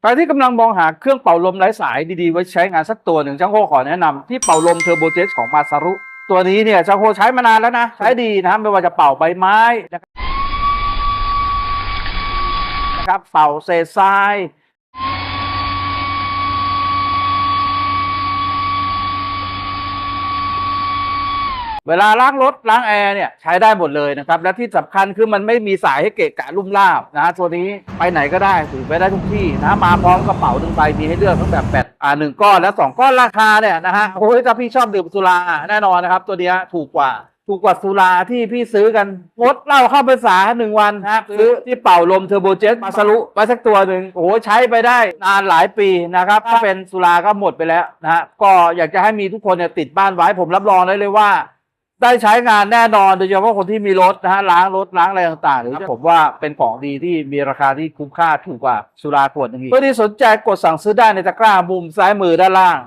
ใครที่กำลังมองหาเครื่องเป่าลมไร้สายดีๆ ไว้ใช้งานสักตัวหนึ่งช่างโคขอแนะนำที่เป่าลมเทอร์โบเจสของมาซารุตัวนี้เนี่ยช่างโคใช้มานานแล้วนะ ใช้ดีนะครับไม่ว่าจะเป่าใบไม้นะครับเป่าเศษทราย เวลาล้างรถล้างแอร์เนี่ยใช้ได้หมดเลยนะครับ และที่สำคัญคือมันไม่มีสายให้เกะกะลุ่มล่ามนะฮะตัวนี้ไปไหนก็ได้ถือไปได้ทุกที่นะมาพร้อมกระเป๋าหนึ่งใบมีให้เลือกทั้งแบบแปดอ่าหนึ่งก้อนและสองก้อนราคาเนี่ยนะฮะโอ้ยถ้าพี่ชอบดื่มสุราแน่นอนนะครับ ตัวเนี้ยถูกกว่าถูกกว่าสุราที่พี่ซื้อกันงดเหล้าเข้าพรรษาหนึ่งวันนะครับซื้อที่เป่าลมเทอร์โบเจตมาสรุไปสักตัวหนึ่งโอ้โหใช้ไปได้นานหลายปีนะครับ ถ้าเป็นสุราก็หมดไปแล้วนะฮะก็อยากจะให้มีทุกคนเนี่ยติดบ้านไว้ผมรับรองได้เลยว่า ได้ใช้งานแน่นอนโดยเฉพาะคนที่มีรถนะฮะล้างรถล้างอะไรต่างๆหรือผมว่าเป็นของดีที่มีราคาที่คุ้มค่าถูกกว่าสุราขวดหนึงอีกเพื่อที่สนใจกดสั่งซื้อได้ในตะกร้ามุมซ้ายมือด้านล่าง